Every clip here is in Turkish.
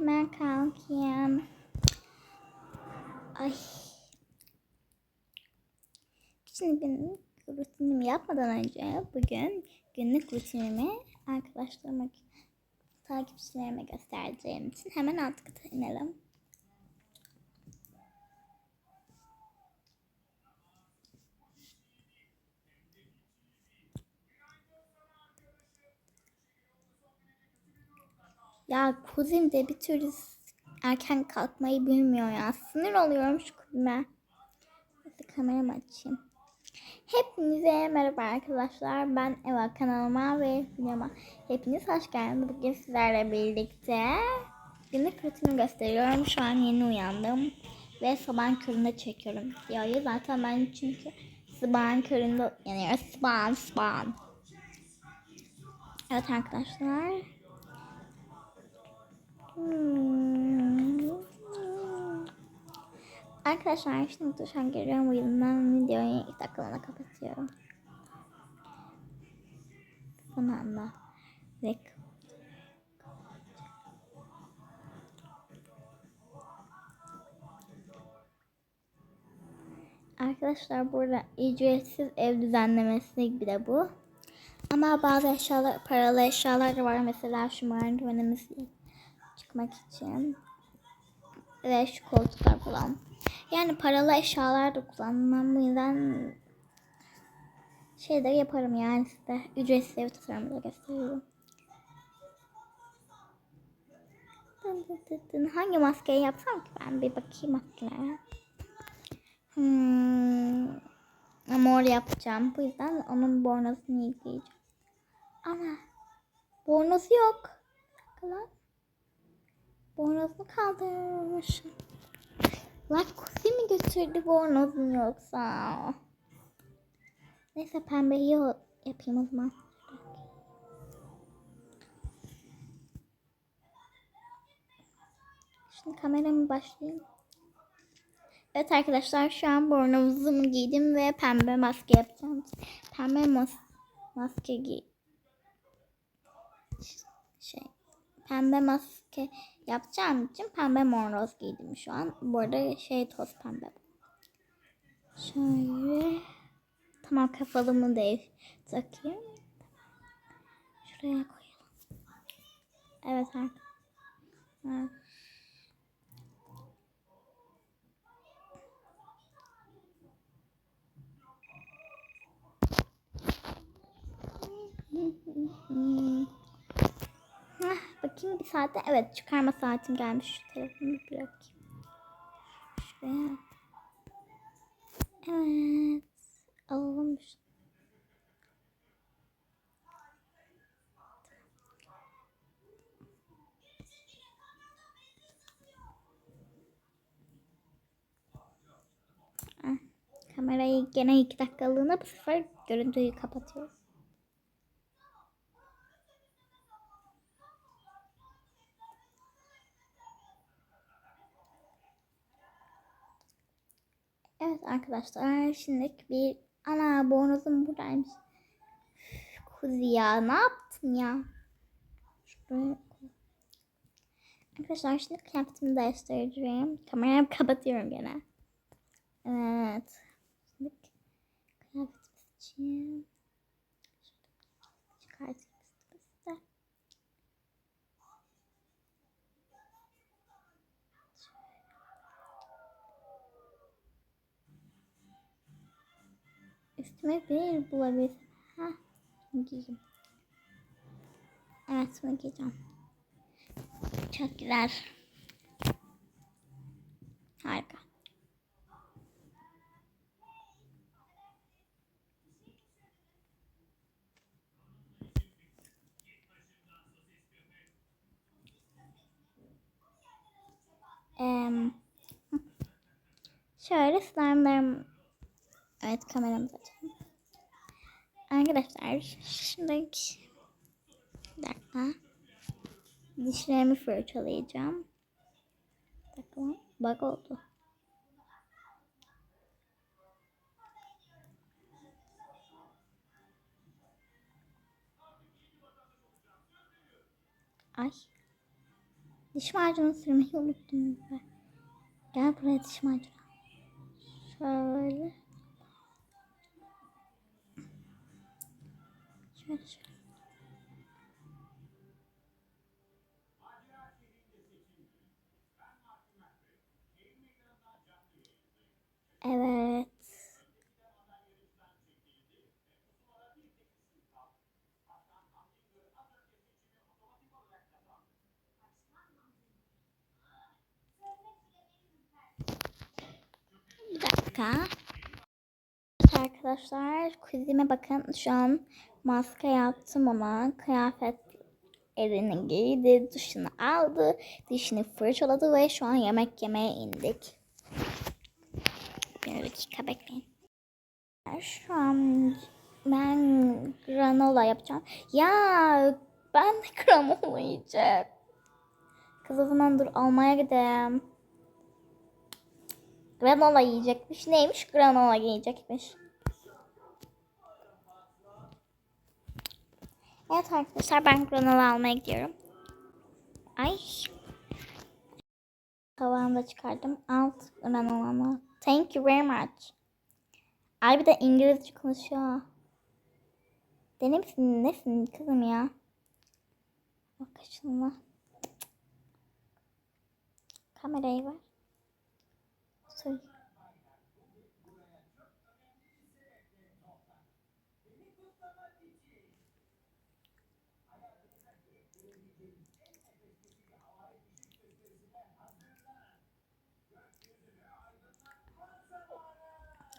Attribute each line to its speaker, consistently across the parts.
Speaker 1: hemen kalkayım. Ay. Şimdi günlük rutinimi yapmadan önce bugün günlük rutinimi arkadaşlarıma, takipçilerime göstereceğim için hemen alt kata inelim. Ya kuzim de bir türlü erken kalkmayı bilmiyor ya. Sinir oluyorum şu kuzime. Neyse kameramı açayım. Hepinize merhaba arkadaşlar. Ben Eva kanalıma ve videoma hepiniz hoş geldiniz. Bugün sizlerle birlikte günlük rutinimi gösteriyorum. Şu an yeni uyandım. Ve sabahın köründe çekiyorum videoyu. Zaten ben çünkü sabahın köründe uyanıyorum. Sabahın sabahın. Evet arkadaşlar. Arkadaşlar şimdi duşan geliyorum. Bu yüzden videoyu ilk dakikalığına kapatıyorum. Son anda. Ve Arkadaşlar burada ücretsiz ev düzenlemesi gibi de bu. Ama bazı eşyalar, paralı eşyalar da var. Mesela şu merdivenimiz çıkmak için. Ve şu koltuklar falan. Yani paralı eşyalar da kullanmam. Bu yüzden şey de yaparım yani size. Ücretsiz ev tasarımı da gösteriyorum. Hangi maskeyi yapsam ki ben bir bakayım maskelere. Hmm, mor yapacağım. Bu yüzden onun bornozunu yükleyeceğim. Ama bornozu yok. Lan. Bornozunu kaldırmışım. Lan kuzi mi götürdü bornozunu yoksa? Neyse pembeyi yapayım o zaman. Şimdi kameramı başlayayım. Evet arkadaşlar şu an bornozumu giydim ve pembe maske yapacağım. Pembe mas maske giy. Şey pembe maske yapacağım için pembe mornoz giydim şu an. Bu arada şey toz pembe. Şöyle tamam kafalımı da takayım. Şuraya koyalım. Evet arkadaşlar. Heh, bakayım bir saatte. Evet çıkarma saatim gelmiş. Şu telefonu bırakayım. Şuraya. Evet. Alalım. Kamerayı gene iki dakikalığına bu sefer görüntüyü kapatıyorum. Evet arkadaşlar şimdi bir ana bornozum buradaymış. Kuzi ya ne yaptın ya? Arkadaşlar şimdi kıyafetimi değiştireceğim. Kamerayı kapatıyorum gene. Evet. Şimdi kıyafetimiz için çıkartayım size. Üstüme bir bulabilirsem. Ha, giyeyim. Evet bunu giyeceğim. Çok güzel. Harika. Ee, şöyle slime'larım Evet kameramızı açalım. Arkadaşlar şimdi bir dakika. Dişlerimi fırçalayacağım. Dakika bak oldu. Ay. Diş macunu sürmeyi unuttum ben. Gel buraya diş macunu. Şöyle. Evet. Bir dakika. Arkadaşlar kuzime bakın şu an maske yaptım ona. Kıyafet elini giydi, duşunu aldı, dişini fırçaladı ve şu an yemek yemeye indik. Bir dakika bekleyin. Şu an ben granola yapacağım. Ya ben de granola yiyeceğim. Kız o zaman dur almaya gidelim. Granola yiyecekmiş. Neymiş? Granola yiyecekmiş. Evet arkadaşlar ben granola almaya gidiyorum. Ay. Tavağını da çıkardım. Alt granolamı. Thank you very much. Ay bir de İngilizce konuşuyor. Deli misin? Nesin kızım ya? Bak şuna. Kamerayı ver. Söyle.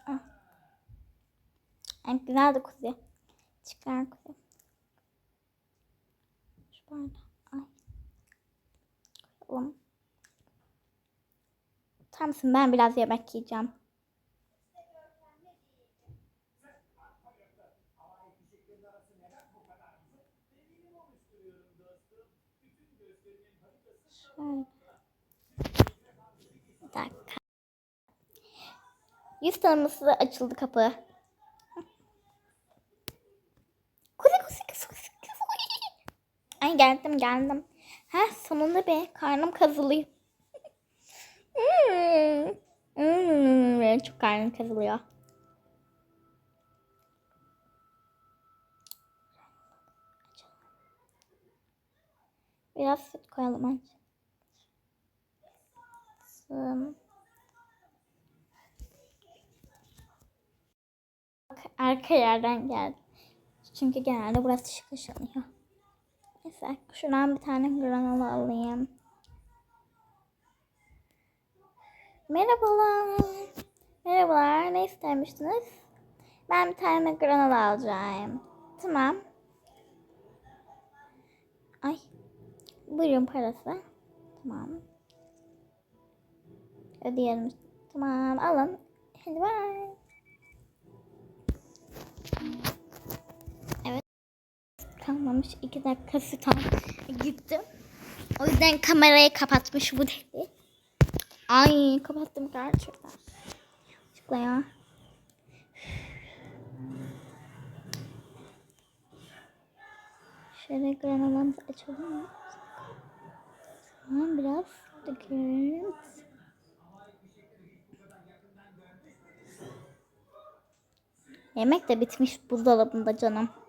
Speaker 1: Ah. Ay, güzeldi kuzi. Çıkar kuzi. Şu bardağı. Ay. Koyalım. Tutar mısın? Ben biraz yemek yiyeceğim. Şöyle. Bir dakika. Yüz tanıması açıldı kapı. Kuzi kuzi kuzi kuzi kuzi. Ay geldim geldim. Ha sonunda be karnım kazılıyor. Hmm. Hmm, çok karnım kazılıyor. Biraz süt koyalım önce. Arka yerden geldi. Çünkü genelde burası şık ışınıyor. Neyse şuradan bir tane granola alayım. Merhabalar. Merhabalar. Ne istemiştiniz? Ben bir tane granola alacağım. Tamam. Ay. Buyurun parası. Tamam. Ödeyelim. Tamam alın. Hadi bye. Kalmamış iki dakika süt al. Gittim. O yüzden kamerayı kapatmış bu deli. Ay kapattım gerçekten. Çıkla ya. Şöyle granolamızı açalım? Tamam biraz döküyoruz. Yemek de bitmiş buzdolabında canım.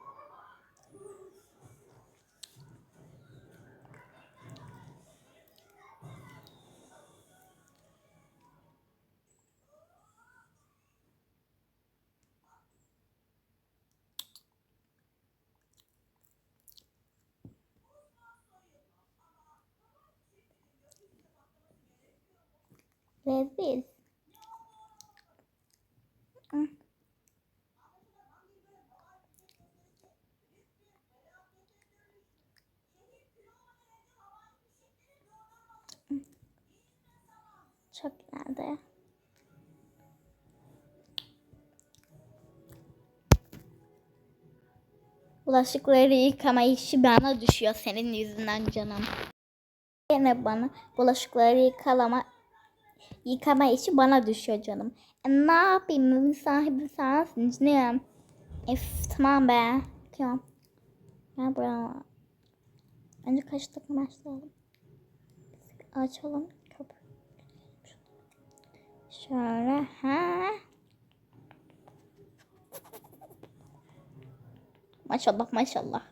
Speaker 1: Hı. Hı. Çok güzeldi. Bulaşıkları yıkama işi bana düşüyor senin yüzünden canım. Yine bana bulaşıkları yıkalama yıkama işi bana düşüyor canım. E, ne yapayım? Evin sahibi sensin canım. Ef tamam be. Tamam. Gel buraya. Önce kaç takım başlayalım. açalım. Kapı. Şöyle. Ha. Maşallah maşallah.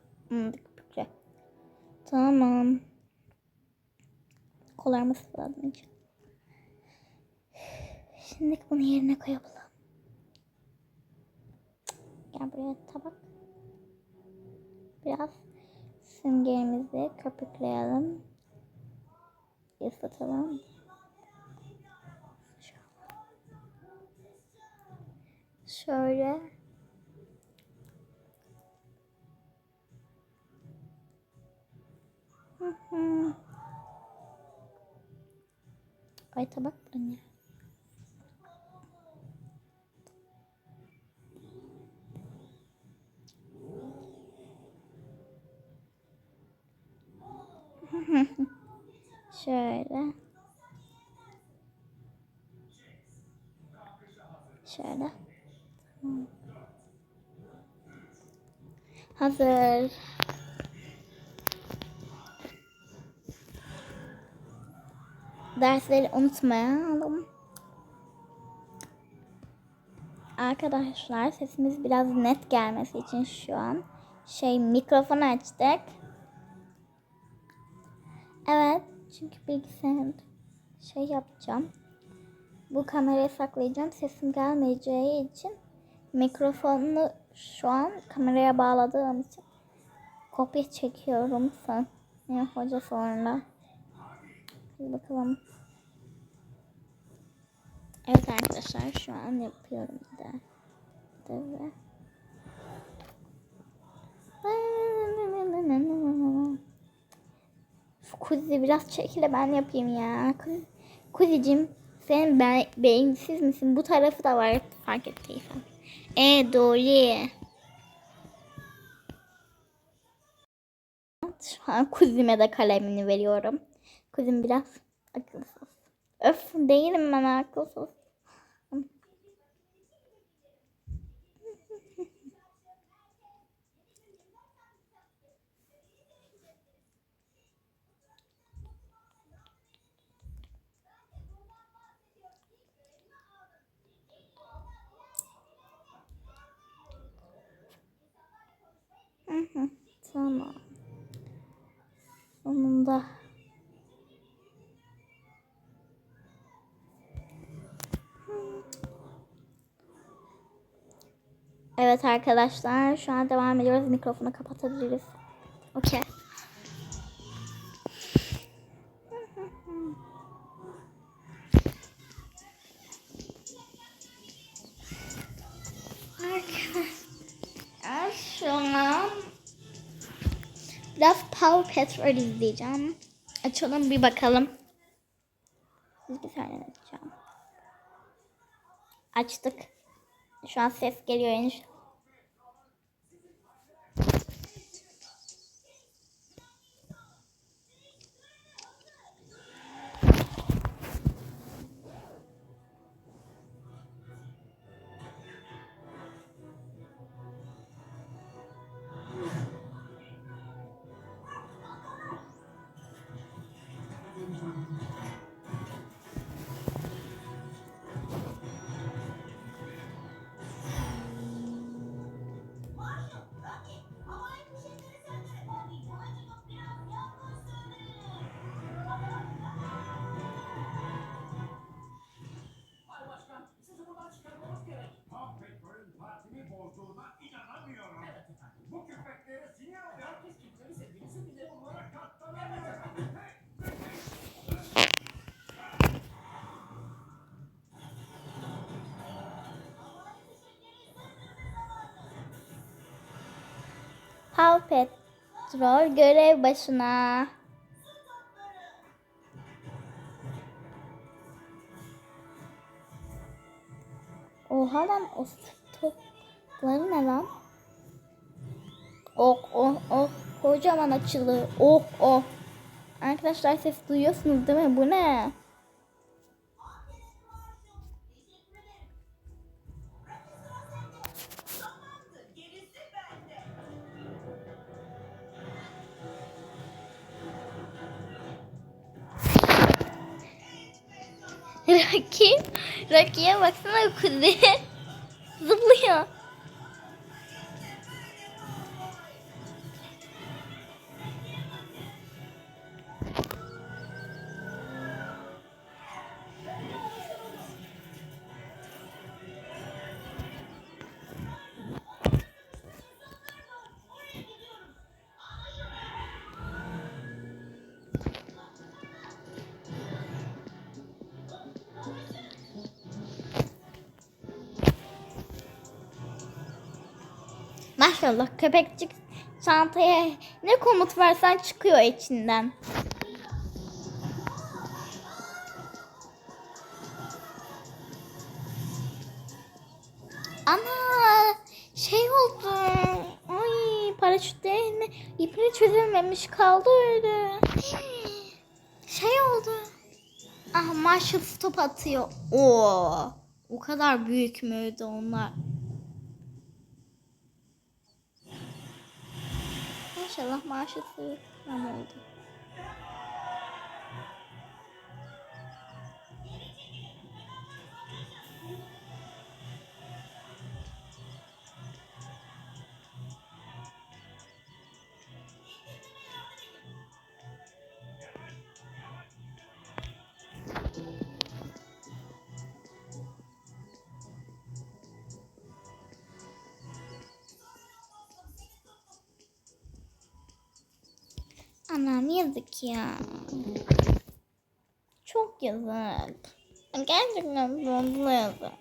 Speaker 1: Tamam. Kollarımı sıvıladım için. Şimdi bunu yerine koyalım. Gel buraya tabak. Biraz süngerimizi köpükleyelim. Islatalım. Şöyle. Ay tabak bu ne? Şöyle. Şöyle. Tamam. Hazır. Dersleri unutmayalım. Arkadaşlar sesimiz biraz net gelmesi için şu an şey mikrofon açtık. Çünkü bilgisayar şey yapacağım. Bu kamerayı saklayacağım. Sesim gelmeyeceği için mikrofonu şu an kameraya bağladığım için kopya çekiyorum sen. Ya hoca sonra. Bakalım. Evet arkadaşlar şu an yapıyorum da. Tabii. Kuzi biraz çekile ben yapayım ya. Kuzi, Kuzicim sen be beyinsiz misin? Bu tarafı da var fark ettiysen. E doğru. Şu an kuzime de kalemini veriyorum. Kuzim biraz akılsız. Öf değilim ben akılsız. Tamam. Sonunda. Evet arkadaşlar şu an devam ediyoruz. Mikrofonu kapatabiliriz. Okey. Petrol izleyeceğim. Açalım bir bakalım. Siz bir saniye açacağım. Açtık. Şu an ses geliyor enişte. Power Petrol görev başına. Oha lan o topları ne lan? Oh oh oh kocaman açılı. Oh oh. Arkadaşlar ses duyuyorsunuz değil mi? Bu ne? Rocky'ye baksana kuzi. Maşallah köpekçik çantaya ne komut versen çıkıyor içinden. Ana şey oldu. Ay paraşütlerini ipini çözülmemiş kaldı öyle. Şey oldu. Ah Marshall stop atıyor. Oo. O kadar büyük müydü onlar? Allah na mão Anam yazık ya. Çok yazık. Gerçekten fazla yazık.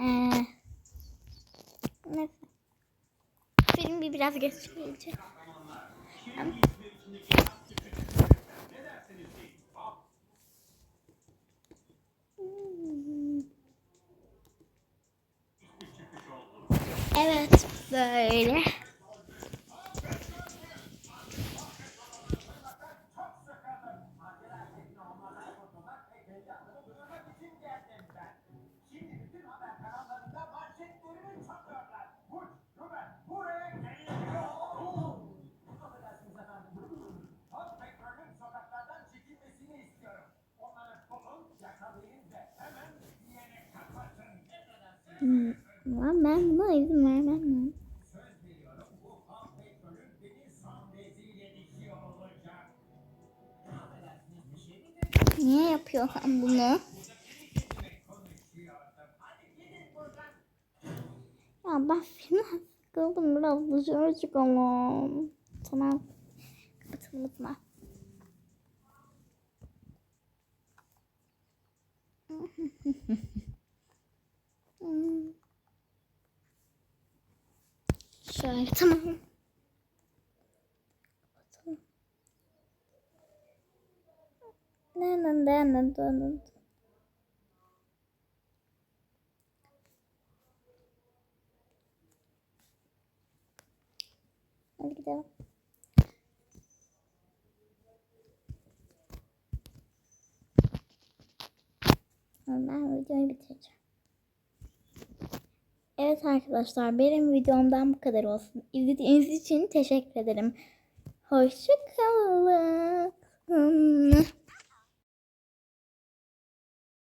Speaker 1: Ee, neyse. Bir biraz geç gelecek. Evet böyle.
Speaker 2: Olacak. Affedersiniz bir şey mi dediniz?
Speaker 1: Niye yapıyor lan bunu? Ya ben filmden sıkıldım biraz dışarı çıkalım. Tamam. Kapatalım o zaman. Şöyle tamam. Ne ne ne ne ne ne. Hadi gidelim. Ben videoyu bitireceğim. Evet arkadaşlar benim videomdan bu kadar olsun. İzlediğiniz için teşekkür ederim. Hoşçakalın.